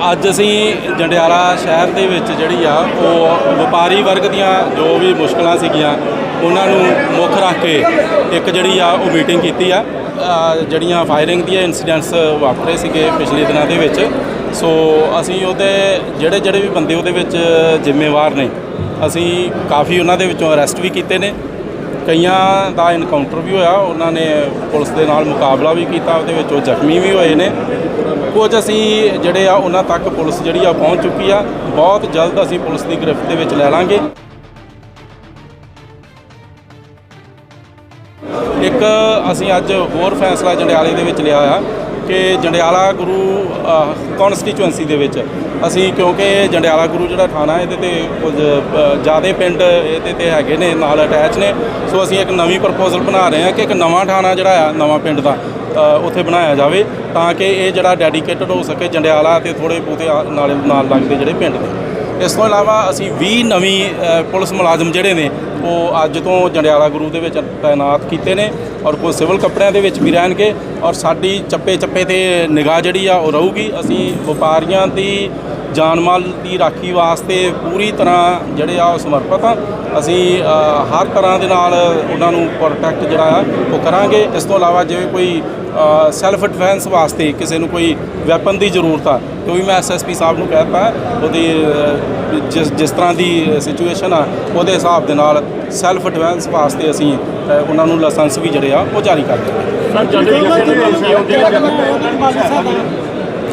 ਅੱਜ ਅਸੀਂ ਜੰਡਿਆਲਾ ਸ਼ਹਿਰ ਦੇ ਵਿੱਚ ਜਿਹੜੀ ਆ, ਉਹ ਵਪਾਰੀ ਵਰਗ ਦੀਆਂ ਜੋ ਵੀ ਮੁਸ਼ਕਲਾਂ ਸੀਗੀਆਂ, ਉਹਨਾਂ ਨੂੰ ਮੁੱਖ ਰੱਖ ਕੇ ਇੱਕ ਜਿਹੜੀ ਆ, ਉਹ ਮੀਟਿੰਗ ਕੀਤੀ ਆ। ਜਿਹੜੀਆਂ ਫਾਇਰਿੰਗ ਦੀਆਂ ਇਨਸੀਡੈਂਟਸ ਵਾਪਰੇ ਸੀਗੇ ਪਿਛਲੇ ਦਿਨਾਂ ਦੇ ਵਿੱਚ। ਸੋ ਅਸੀਂ ਉਹਦੇ, ਜਿਹੜੇ ਜਿਹੜੇ ਵੀ ਬੰਦੇ ਉਹਦੇ ਵਿੱਚ ਜ਼ਿੰਮੇਵਾਰ ਨੇ, ਅਸੀਂ ਕਾਫੀ ਉਹਨਾਂ ਦੇ ਵਿੱਚੋਂ ਅਰੈਸਟ ਵੀ ਕੀਤੇ ਨੇ। ਕਈਆਂ ਦਾ ਇਨਕਾਊਂਟਰ ਵੀ ਹੋਇਆ, ਉਹਨਾਂ ਨੇ ਪੁਲਿਸ ਦੇ ਨਾਲ ਮੁਕਾਬਲਾ ਵੀ ਕੀਤਾ, ਉਹਦੇ ਵਿੱਚ ਉਹ ਜ਼ਖਮੀ ਵੀ ਹੋਏ ਨੇ। ਕੁਝ ਅਸੀਂ ਜਿਹੜੇ ਆ, ਉਹਨਾਂ ਤੱਕ ਪੁਲਿਸ ਜਿਹੜੀ ਆ, ਪਹੁੰਚ ਚੁੱਕੀ ਆ। ਬਹੁਤ ਜਲਦ ਅਸੀਂ ਪੁਲਿਸ ਦੀ ਗ੍ਰਿਫਤ ਦੇ ਵਿੱਚ ਲੈ ਲਾਂਗੇ। ਇੱਕ ਅਸੀਂ ਅੱਜ ਹੋਰ ਫੈਸਲਾ ਜੰਡਿਆਲੇ ਦੇ ਵਿੱਚ ਲਿਆ ਆ ਕਿ ਜੰਡਿਆਲਾ ਗੁਰੂ ਕਨਸਟੀਚੁਐਂਸੀ ਦੇ ਵਿੱਚ ਅਸੀਂ ਕਿਉਂਕਿ ਜੰਡਿਆਲਾ ਗੁਰੂ ਜਿਹੜਾ ਥਾਣਾ ਇਹਦੇ ਤੇ ਕੁਝ ਜਿਆਦੇ ਪਿੰਡ ਇਹਦੇ ਤੇ ਹੈਗੇ ਨੇ, ਨਾਲ ਅਟੈਚ ਨੇ। ਸੋ ਅਸੀਂ ਇੱਕ ਨਵੀਂ ਪ੍ਰਪੋਜ਼ਲ ਬਣਾ ਰਹੇ ਹਾਂ ਕਿ ਇੱਕ ਨਵਾਂ ਥਾਣਾ ਜਿਹੜਾ ਆ, ਨਵਾਂ ਪਿੰਡ ਦਾ ਉੱਥੇ ਬਣਾਇਆ ਜਾਵੇ ਤਾਂ ਕਿ ਇਹ ਜਿਹੜਾ ਡੈਡੀਕੇਟਡ ਹੋ ਸਕੇ ਜੰਡਿਆਲਾ ਤੇ ਥੋੜੇ ਬਹੁਤੇ ਆ- ਨਾਲ ਨਾਲ ਲੱਗਦੇ ਜਿਹੜੇ ਪਿੰਡ ਨੇ। ਇਸ ਤੋਂ ਇਲਾਵਾ ਅਸੀਂ 20 ਨਵੀਂ ਪੁਲਿਸ ਮੁਲਾਜ਼ਮ ਜਿਹੜੇ ਨੇ ਉਹ ਅੱਜ ਤੋਂ ਜੰਡਿਆਲਾ ਗੁਰੂ ਦੇ ਵਿੱਚ ਤਾਇਨਾਤ ਕੀਤੇ ਨੇ ਔਰ ਕੋਈ ਸਿਵਲ ਕੱਪੜਿਆਂ ਦੇ ਵਿੱਚ ਵੀ ਰਹਿਣਗੇ ਔਰ ਸਾਡੀ ਚੱਪੇ ਚੱਪੇ ਤੇ ਨਿਗਾਹ ਜਿਹੜੀ ਆ ਉਹ ਰਹੂਗੀ। ਅਸੀਂ ਵਪਾਰੀਆਂ ਦੀ ਜਾਨ ਮਾਲ ਦੀ ਰਾਖੀ ਵਾਸਤੇ ਪੂਰੀ ਤਰ੍ਹਾਂ ਜਿਹੜੇ ਆ ਉਹ ਸਮਰਪਿਤ ਆ ਅਸੀਂ ਹਰ ਤਰ੍ਹਾਂ ਦੇ ਨਾਲ ਉਹਨਾਂ ਨੂੰ ਪ੍ਰੋਟੈਕਟ ਜਿਹੜਾ ਆ ਉਹ ਕਰਾਂਗੇ ਇਸ ਤੋਂ ਇਲਾਵਾ ਜਿਵੇਂ ਕੋਈ ਸੈਲਫ ਡਿਫੈਂਸ ਵਾਸਤੇ ਕਿਸੇ ਨੂੰ ਕੋਈ ਵੈਪਨ ਦੀ ਜ਼ਰੂਰਤ ਆ ਤੇ ਉਹ ਵੀ ਮੈਂ ਐਸਐਸਪੀ ਸਾਹਿਬ ਨੂੰ ਕਹਿਤਾ ਉਹਦੀ ਅ, ਜਿਸ ਜਿਸ ਤਰ੍ਹਾਂ ਦੀ ਸਿਚੁਏਸ਼ਨ ਆ ਉਹਦੇ ਹਿਸਾਬ ਦੇ ਨਾਲ ਸੈਲਫ ਡਿਫੈਂਸ ਵਾਸਤੇ ਅਸੀਂ ਉਹਨਾਂ ਨੂੰ ਲਾਇਸੈਂਸ ਵੀ ਜਿਹੜੇ ਆ ਉਹ ਜਾਰੀ ਕਰ ਸਰ ਆਉਂਦੇ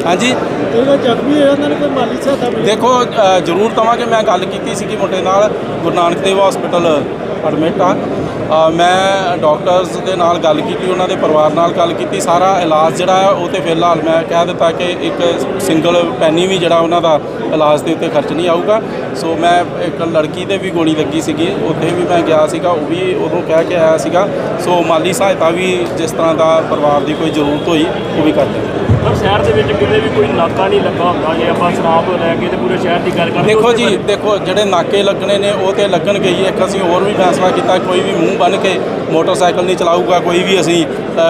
ਹਾਂਜੀ। ਜਿਹੜਾ ਜ਼ਖਮੀ ਹੋਇਆ ਉਹਨਾਂ ਨੇ ਕੋਈ ਮਾਲੀ ਸਹਾਇਤਾ ਮਿਲੀ? ਦੇਖੋ ਅ, ਜ਼ਰੂਰ ਦਵਾਂਗੇ ਮੈਂ ਗੱਲ ਕੀਤੀ ਸੀ ਕਿ ਮੁੰਡੇ ਨਾਲ ਗੁਰੂ ਨਾਨਕ ਦੇਵ ਹਸਪੀਟਲ ਐਡਮਿਟ ਆ। ਅ, ਮੈਂ ਡਾਕਟਰਸ ਦੇ ਨਾਲ ਗੱਲ ਕੀਤੀ ਉਹਨਾਂ ਦੇ ਪਰਿਵਾਰ ਨਾਲ ਗੱਲ ਕੀਤੀ ਸਾਰਾ ਇਲਾਜ ਜਿਹੜਾ ਹੈ ਉਹ ਤੇ ਫਿਲਹਾਲ ਮੈਂ ਕਹਿ ਦਿੱਤਾ ਕਿ ਇੱਕ ਸਿੰਗਲ ਪੈਨੀ ਵੀ ਜਿਹੜਾ ਉਹਨਾਂ ਦਾ ਇਲਾਜ ਦੇ ਉੱਤੇ ਖਰਚ ਨਹੀਂ ਆਊਗਾ। ਸੋ ਮੈਂ ਇੱਕ ਲੜਕੀ ਤੇ ਵੀ ਗੋਲੀ ਲੱਗੀ ਸੀਗੀ ਉੱਥੇ ਵੀ ਮੈਂ ਗਿਆ ਸੀਗਾ ਉਹ ਵੀ ਉਦੋਂ ਕਹਿ ਕੇ ਆਇਆ ਸੀਗਾ। ਸੋ ਮਾਲੀ ਸਹਾਇਤਾ ਵੀ ਜਿਸ ਤਰ੍ਹਾਂ ਦਾ ਪਰਿਵਾਰ ਦੀ ਕੋਈ ਜ਼ਰੂਰਤ ਹੋਈ ਉਹ ਵੀ ਕਰ ਦੇਵਾਂਗੇ ਪਰ ਸ਼ਹਿਰ ਦੇ ਵਿੱਚ ਕਿਤੇ ਵੀ ਕੋਈ ਨਾਕਾ ਨਹੀਂ ਲੱਗਾ ਹੁੰਦਾ ਜੇ ਆਪਾਂ ਸ਼ਰਾਬ ਤੋਂ ਲੈ ਕੇ ਤੇ ਪੂਰੇ ਸ਼ਹਿਰ ਦੀ ਗੱਲ ਕਰੀਏ ਦੇਖੋ ਜੀ ਦੇਖੋ ਜਿਹੜੇ ਨਾਕੇ ਲੱਗਣੇ ਨੇ ਉਹ ਤੇ ਲੱਗਣਗੇ ਹੀ। ਇੱਕ ਅਸੀਂ ਹੋਰ ਵੀ ਫੈਸਲਾ ਕੀਤਾ ਕੋਈ ਵੀ ਮੂੰਹ ਬੰਨ ਕੇ ਮੋਟਰਸਾਈਕਲ ਨਹੀਂ ਚਲਾਊਗਾ ਕੋਈ ਵੀ ਅਸੀਂ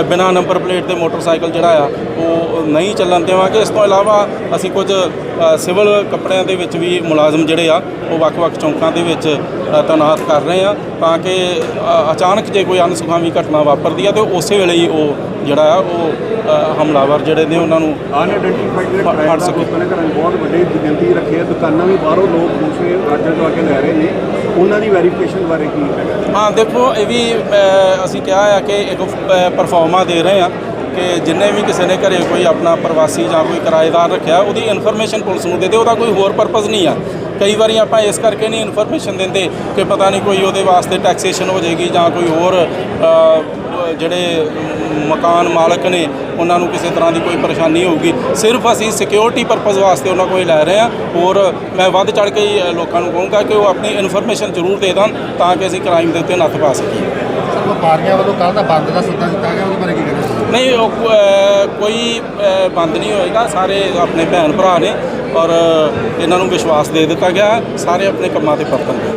ਬਿਨਾਂ ਨੰਬਰ ਪਲੇਟ ਦੇ ਮੋਟਰਸਾਈਕਲ ਜਿਹੜਾ ਆ ਉਹ ਨਹੀਂ ਚੱਲਣ ਦੇਵਾਂਗੇ। ਇਸ ਤੋਂ ਇਲਾਵਾ ਅਸੀਂ ਕੁਝ ਸਿਵਲ ਕੱਪੜਿਆਂ ਦੇ ਵਿੱਚ ਵੀ ਮੁਲਾਜ਼ਮ ਜਿਹੜੇ ਆ ਉਹ ਵੱਖ-ਵੱਖ ਚੌਂਕਾਂ ਦੇ ਵਿੱਚ ਤਾਇਨਾਤ ਕਰ ਰਹੇ ਆ ਤਾਂ ਕਿ ਅਚਾਨਕ ਜੇ ਕੋਈ ਅਨਸੁਖਾਵੀ ਘਟਨਾ ਵਾਪਰਦੀ ਆ ਤੇ ਉਸੇ ਵੇਲੇ ਹੀ ਉਹ ਜਿਹੜਾ ਆ ਉਹ ਹਮਲਾਵਰ ਜਿਹੜੇ ਨੇ ਉਹਨਾਂ ਨੂੰ ਅਨਆਇਡੈਂਟੀਫਾਈਡ ਜਿਹੜੇ ਫੜ- ਸਕੇ। ਲੋਕਾਂ ਨੇ ਘਰਾਂ ਬਹੁਤ ਵੱਡੀ ਗਿਣਤੀ ਰੱਖੀ ਹੈ। ਦੁਕਾਨਾਂ ਵੀ ਬਾਹਰੋਂ ਲੋਕ ਦੂਸਰੇ ਰਾਜਾਂ ਤੋਂ ਆ ਕੇ ਲੈ ਰਹੇ ਨੇ। ਉਹਨਾਂ ਦੀ ਵੈਰੀਫਿਕੇਸ਼ਨ ਬਾਰੇ ਕੀ ਹੈਗਾ? ਹਾਂ ਦੇਖੋ ਇਹ ਵੀ ਅਸੀਂ ਕਿਹਾ ਆ ਕਿ ਇੱਕ ਪਰਫਾਰਮਾ ਦੇ ਰਹੇ ਆ ਕਿ ਜਿੰਨੇ ਵੀ ਕਿਸੇ ਨੇ ਘਰੇ ਕੋਈ ਆਪਣਾ ਪ੍ਰਵਾਸੀ ਜਾਂ ਕੋਈ ਕਿਰਾਏਦਾਰ ਰੱਖਿਆ ਉਹਦੀ ਇਨਫੋਰਮੇਸ਼ਨ ਪੁਲਿਸ ਨੂੰ ਦੇ ਦੇ। ਉਹਦਾ ਕੋਈ ਹੋਰ ਪਰਪਸ ਨਹੀਂ ਆ। ਕਈ ਵਾਰੀ ਆਪਾਂ ਇਸ ਕਰਕੇ ਨਹੀਂ ਇਨਫੋਰਮੇਸ਼ਨ ਦਿੰਦੇ ਕਿ ਪਤਾ ਨਹੀਂ ਕੋਈ ਉਹਦੇ ਵਾਸਤੇ ਟੈਕਸੇਸ਼ਨ ਹੋ ਜਾਏਗੀ ਜਾਂ ਕੋਈ ਹੋਰ ਜਿਹੜੇ ਮਕਾਨ ਮਾਲਕ ਨੇ ਉਹਨਾਂ ਨੂੰ ਕਿਸੇ ਤਰ੍ਹਾਂ ਦੀ ਕੋਈ ਪਰੇਸ਼ਾਨੀ ਹੋਊਗੀ। ਸਿਰਫ ਅਸੀਂ ਸਿਕਿਉਰਿਟੀ ਪਰਪਸ ਵਾਸਤੇ ਉਹਨਾਂ ਕੋਲ ਲੈ ਰਹੇ ਹਾਂ। ਹੋਰ ਮੈਂ ਵੱਧ ਚੜ ਕੇ ਹੀ, ਲੋਕਾਂ ਨੂੰ ਕਹੂੰਗਾ ਕਿ ਉਹ ਆਪਣੀ ਇਨਫੋਰਮੇਸ਼ਨ ਜ਼ਰੂਰ ਦੇ ਦੇਣ ਤਾਂ ਕਿ ਅਸੀਂ ਕ੍ਰਾਈਮ ਦੇ ਉੱਤੇ ਨੱਥ ਪਾ ਸਕੀਏ। ਵਪਾਰੀਆਂ ਵੱਲੋਂ ਕੱਲ ਦਾ ਬੰਦ ਦਾ ਸੱਦਾ ਦਿੱਤਾ ਗਿਆ ਉਹਦੇ ਬਾਰੇ ਕੀ ਕਹਿੰਦੇ ਨਹੀਂ ਉਹ ਕੋਈ ਬੰਦ ਨਹੀਂ ਹੋਏਗਾ। ਸਾਰੇ ਆਪਣੇ ਭੈਣ ਭਰਾ ਨੇ ਔਰ ਇਹਨਾਂ ਨੂੰ ਵਿਸ਼ਵਾਸ ਦੇ ਦਿੱਤਾ ਗਿਆ। ਸਾਰੇ ਆਪਣੇ ਕੰਮਾਂ ਤੇ ਪਰਤਣਗੇ